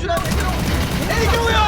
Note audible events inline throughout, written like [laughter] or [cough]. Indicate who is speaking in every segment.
Speaker 1: 보여주나? 애교 애교요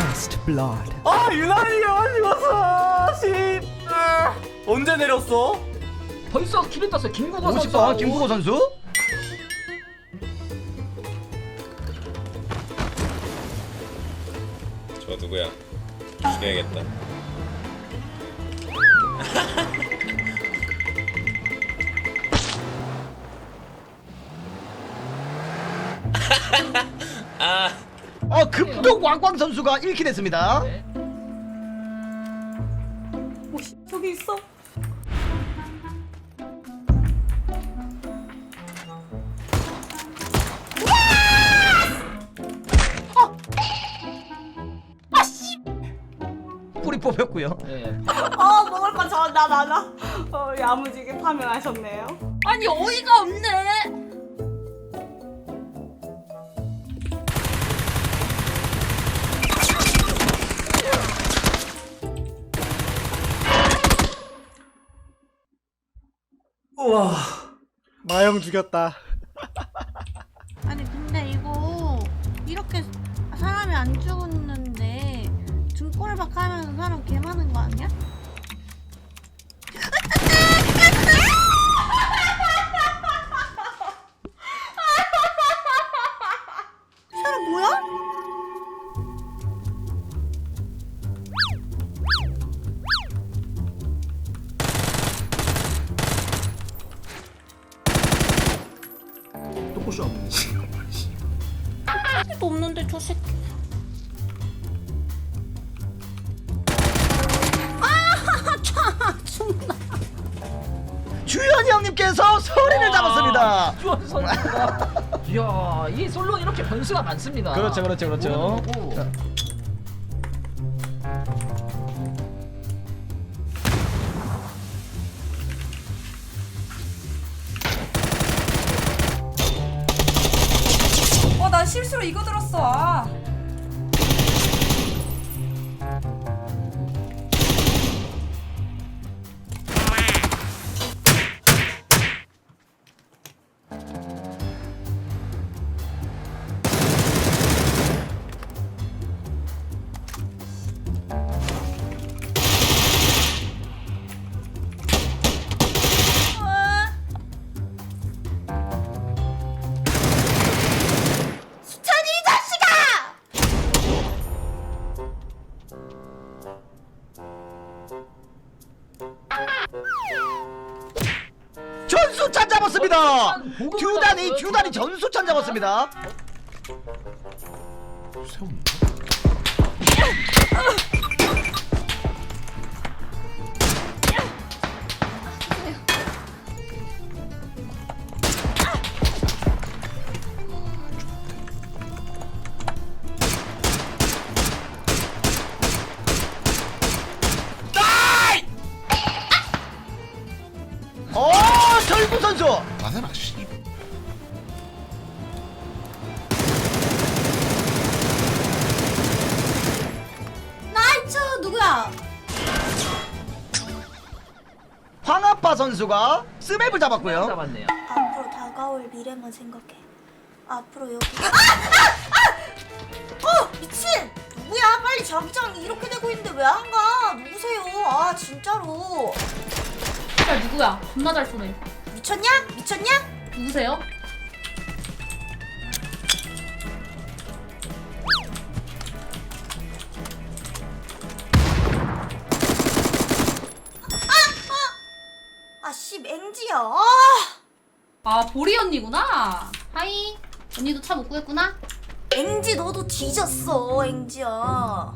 Speaker 2: First blood.
Speaker 3: 아 유난히요 죽었어 씨 아, 언제 내렸어?
Speaker 4: 벌써 땄어 김국호 선수.
Speaker 1: 멋있다 김국호 선수
Speaker 5: 저 누구야? 죽여야겠다. [laughs]
Speaker 1: 어 급독 왕광 선수가 1킬 했습니다
Speaker 4: 네.
Speaker 6: 오 씨 저기 있어.
Speaker 1: 뿌리 뽑혔고요
Speaker 4: 네.
Speaker 6: 어 먹을 거 저나 많아. 어 야무지게 파밍하셨네요.
Speaker 7: 아니 어이가 없네.
Speaker 3: 우와 마영 죽였다
Speaker 8: 아니 근데 이거 이렇게 사람이 안 죽었는데 등골박 하면 사람 개 많은 거 아니야?
Speaker 7: 도 없는데 저 새끼.
Speaker 1: 주현이 형님께서 소리를 잡았습니다
Speaker 4: 주원 선수가. 이야 이 솔로 이렇게 변수가 많습니다.
Speaker 1: 그렇죠, 그렇죠, 그렇죠.
Speaker 4: 모르는 거고.
Speaker 6: 이거 들었어. 아.
Speaker 1: 잡았습니다 듀단이. 듀단이 전수찬 잡았습니다 아빠 선수가 스맵을 잡았고요
Speaker 4: 잡았네요.
Speaker 8: 앞으로 다가올 미래만 생각해. 앞으로 여기. 아! 아! 아! 어 미친! 누구야? 빨리 자기장 이렇게 되고 있는데 왜 안 가? 누구세요? 아 진짜로
Speaker 7: 야 누구야? 존나 잘 쏘네.
Speaker 8: 미쳤냐? 미쳤냐?
Speaker 7: 누구세요?
Speaker 8: 맹지야. 아!
Speaker 7: 아 보리 언니구나. 하이. 언니도 차 못 구했구나.
Speaker 8: 앵지 너도 뒤졌어 앵지야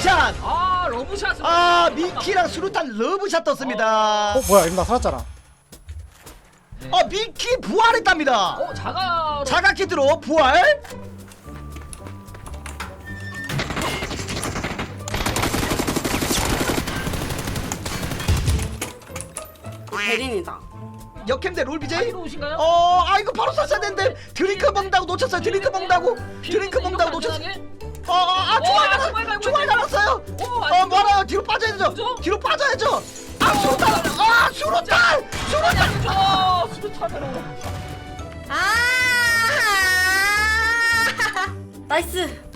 Speaker 1: 러브샷
Speaker 4: 아 러브샷.
Speaker 1: 아 미키랑 수류탄 러브샷 떴습니다
Speaker 3: 어 뭐야 임나 살았잖아.
Speaker 1: 어 미키 부활했답니다
Speaker 4: 어 자가.
Speaker 1: 자가 키트로 부활
Speaker 6: 대린이다.
Speaker 1: 역캠대 롤비제이
Speaker 4: 이로 오신가요?
Speaker 1: 어, 아 이거 바로 쐈어야 되는데 드링크 먹다고 놓쳤어요. 드링크 먹다고. 드링크 먹다고 놓쳤어 요. 어, 어, 아
Speaker 4: 어,
Speaker 1: 총알
Speaker 4: 아,
Speaker 1: 갈아,
Speaker 4: 총알 갈고
Speaker 1: 총알.
Speaker 4: 오,
Speaker 1: 어, 뭐라요? 뒤로 빠져야죠.
Speaker 4: 그죠?
Speaker 1: 뒤로 빠져야죠. 아 수류탄, 아 수류탄, 수류탄.
Speaker 4: 저 수류탄으로.
Speaker 8: 아 [laughs] 나이스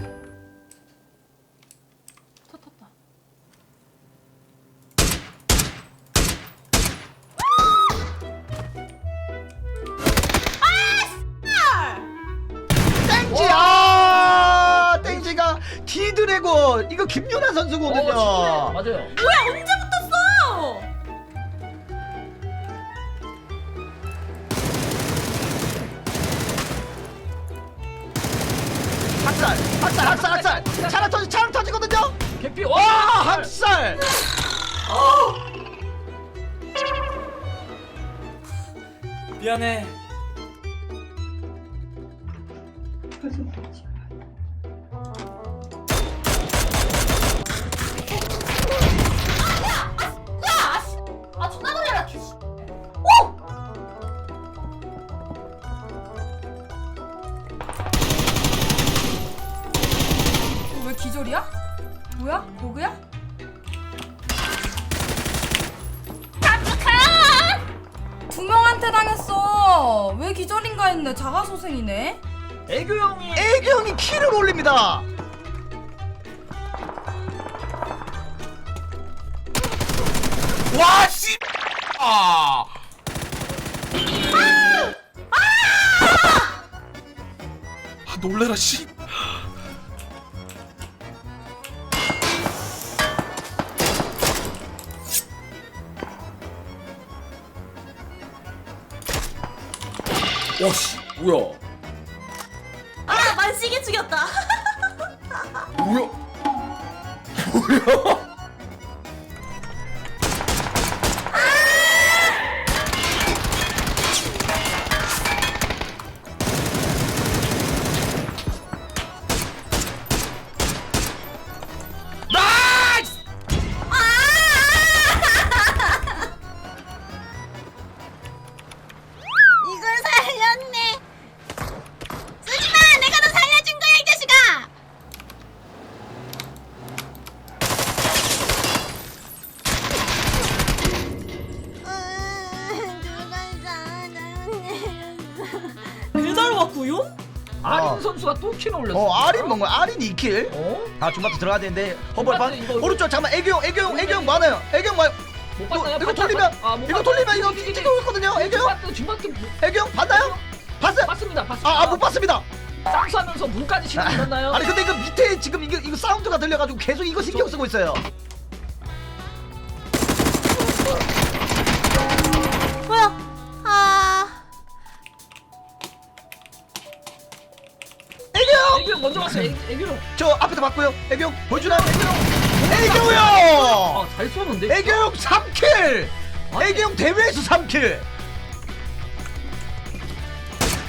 Speaker 1: 이거 김연아 선수거든요.
Speaker 4: 어, 맞아요.
Speaker 6: 뭐야 언제 붙었어?
Speaker 1: 학살, 학살, 학살, 학살. 차량 터지, 차량 터지거든요.
Speaker 4: 개피.
Speaker 1: 와,
Speaker 4: 와
Speaker 1: 학살.
Speaker 3: 미안해.
Speaker 2: 기절이야? 뭐야? 버그야? 두 명한테 당했어. 왜 기절인가 했네. 자가소생이네.
Speaker 4: 애교 형이.
Speaker 1: 애교 형이 키를 올립니다.
Speaker 3: 와 씨. 아. 아 놀래라 씨. 와 씨. 뭐야?
Speaker 6: 아 만식이 죽였다. [laughs]
Speaker 3: 뭐야? [laughs] 뭐야?
Speaker 4: 2킬 올렸어.
Speaker 1: 어, 아린 뭔 거야? 아린 2킬.
Speaker 4: 어?
Speaker 1: 아 줌바트 들어가야 되는데 허벌 반
Speaker 4: 거야.
Speaker 1: 오른쪽 잠깐 애교용 애교용 애교용 많아요. 애교용 많.
Speaker 4: 못 봤어요.
Speaker 1: 이거 돌리면 이거 돌리면 이거 찍어 올거든요.
Speaker 4: 애교용 중박도
Speaker 1: 애교용 봤나요? 봤어요?
Speaker 4: 봤습니다. 봤습니다.
Speaker 1: 아, 아 못 봤습니다.
Speaker 4: 쌍수하면서 물까지 치고 있었나요?
Speaker 1: 아, 아니 근데 이거 밑에 지금 이거 이거 사운드가 들려가지고 계속 이거 신경 쓰고 있어요. 애교.
Speaker 4: 애- 애교 형.
Speaker 1: 저 앞에서 봤고요 애교 형 보여주나요 애교 형 애교 형!
Speaker 4: 아, 잘 쏘는데.
Speaker 1: 애교 형 3킬! 애교 형 대회에서 3킬!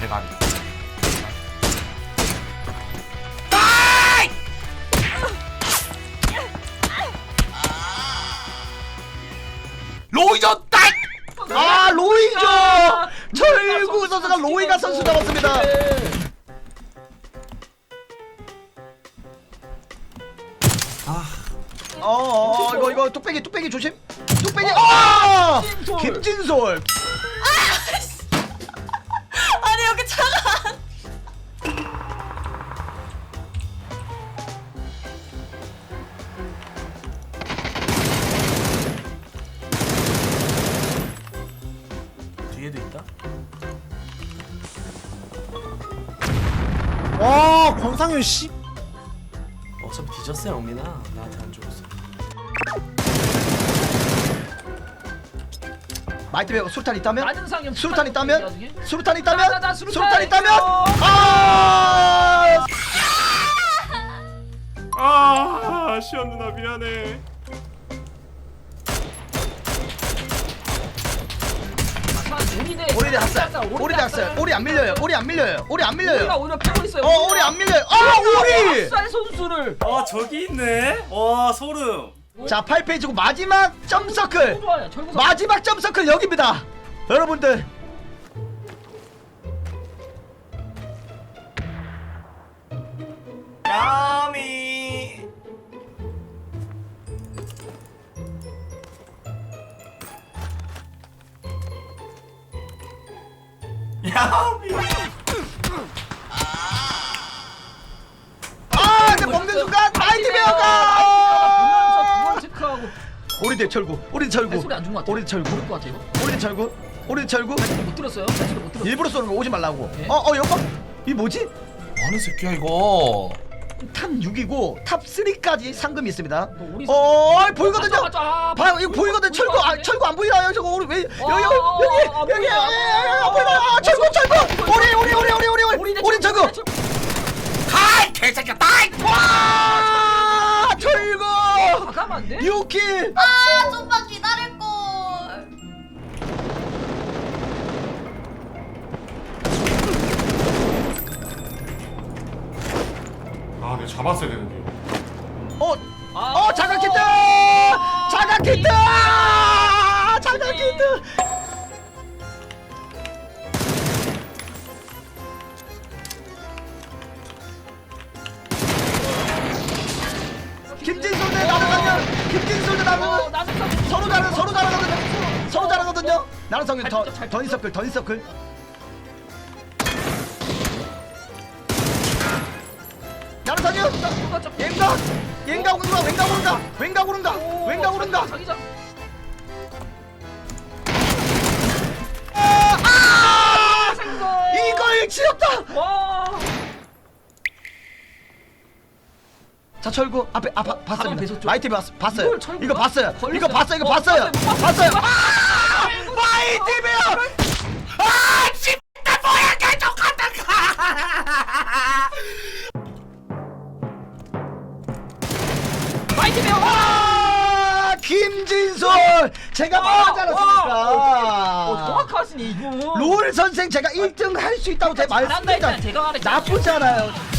Speaker 3: 대가리. 로이저 딸!
Speaker 1: 아 로이죠!
Speaker 4: 아,
Speaker 1: 철구 선수가 로이가 선수 잡았습니다 어 어 어, 이거 이거 뚝배기 뚝배기 조심 뚝배기 아
Speaker 4: 김진솔.
Speaker 1: 김진솔
Speaker 6: 아니 여기 차가.
Speaker 3: 뒤에도 있다. 와 권상현 씨. 어차피 뒤졌어 영민아. 나한테 안 죽었어.
Speaker 1: 마이트 베어 수류탄 있다면?
Speaker 4: 나는 형
Speaker 1: 수류탄 있다면? 수류탄
Speaker 4: 나,
Speaker 1: 있다면?
Speaker 4: 나 수류탄
Speaker 1: 수류탄 있다면?
Speaker 4: 있어.
Speaker 1: 아!
Speaker 3: 아 시연 누나 미안해
Speaker 1: 오리대 학살. 오리대 학살. 오리 안 밀려요. 오리 안 밀려요. 오리 안
Speaker 4: 우리가
Speaker 1: 밀려요.
Speaker 4: 오히려 패고 있어요.
Speaker 1: 어, 오리 안 밀려요. 아, 오리!
Speaker 4: 학살 선수를.
Speaker 3: 아 저기 있네 와 소름
Speaker 1: 자, 8페이지고 마지막 점서클.
Speaker 4: 결국
Speaker 1: 마지막 점서클 여기입니다. 여러분들.
Speaker 3: 야미 야미
Speaker 1: 아, 근데 먹는 순간 마이트베어가
Speaker 4: 보면서 두번 체크하고
Speaker 1: 오리대 철구. 오리대 철구.
Speaker 4: 소리 안준것 같아.
Speaker 1: 오리대 철구.
Speaker 4: 모를 것 같아 이거.
Speaker 1: 오리대 철구. 오리대 철구.
Speaker 4: 못 들었어요? 소리 못 들었어.
Speaker 1: 일부러 쏘는 거 오지 말라고.
Speaker 4: 예?
Speaker 1: 어, 어, 여봐. 이 뭐지?
Speaker 3: 뭐하는 새끼야 이거
Speaker 1: 탑 6이고 탑 3까지 상금이 있습니다.
Speaker 4: 너 우리
Speaker 1: 어, 어, 보이거든요.
Speaker 4: 맞아, 맞아. 아,
Speaker 1: 봐, 이거 보이거든. 철구,
Speaker 4: 것
Speaker 1: 아? 철구 안 보이나요? 저거 우리 왜 여기
Speaker 4: 어,
Speaker 1: 여기
Speaker 4: 어,
Speaker 1: 여기
Speaker 4: 어, 안
Speaker 1: 여기
Speaker 4: 보이네,
Speaker 1: 안안
Speaker 4: 보이네.
Speaker 1: 보이나요? 아, 철구, 철구. 오리, 오리, 오리, 오리, 오리, 오리,
Speaker 4: 우리
Speaker 1: 오리 철구.
Speaker 3: 하이 개새끼야 다이
Speaker 1: 와, 철구.
Speaker 4: 아, 가면 안 돼?
Speaker 1: 6킬.
Speaker 8: 아 좀만 기다릴 걸.
Speaker 3: 아 내가 잡았어야 되는데
Speaker 1: 어,
Speaker 4: 아,
Speaker 1: 어, 자각 키트. 자각 키트. 자각 키트. 서로 잘하 서로 잘하거든요 서로 잘하거든요 나르상현
Speaker 4: 더잘
Speaker 1: 더니 서클 더니 서클 나르상현
Speaker 4: 누가 좀-
Speaker 1: 왼각 왼각 오른가 왼각 오른가 왼각 오른가
Speaker 4: 오,
Speaker 1: 왼각 오른가
Speaker 4: 자기장.
Speaker 1: 아!
Speaker 4: 생선.
Speaker 1: 이걸 지었다
Speaker 4: 와.
Speaker 1: 자 철구 앞에 아 봐- 봤습니다? 마이티 봤, 봤어요
Speaker 4: 이걸 철구가?
Speaker 1: 이거 봤어요 이거
Speaker 4: 걸렸어요.
Speaker 1: 봤어요 이거
Speaker 4: 어,
Speaker 1: 봤어요
Speaker 4: 봤어요, 못
Speaker 1: 봤어요
Speaker 4: 봤어요.
Speaker 1: 아 마이티베어 아 진짜 뭐야 계속
Speaker 4: 마이티 베어.
Speaker 1: 아 김진솔 제가 말하지 않았습니까
Speaker 4: 어, 정확하시네 이거.
Speaker 1: 롤 선생 제가 1등 할 수 있다고 제가
Speaker 4: 잘한다 했잖아.
Speaker 1: 말씀드렸잖아요
Speaker 4: 제가 말했잖아요.
Speaker 1: 나쁘지 않아요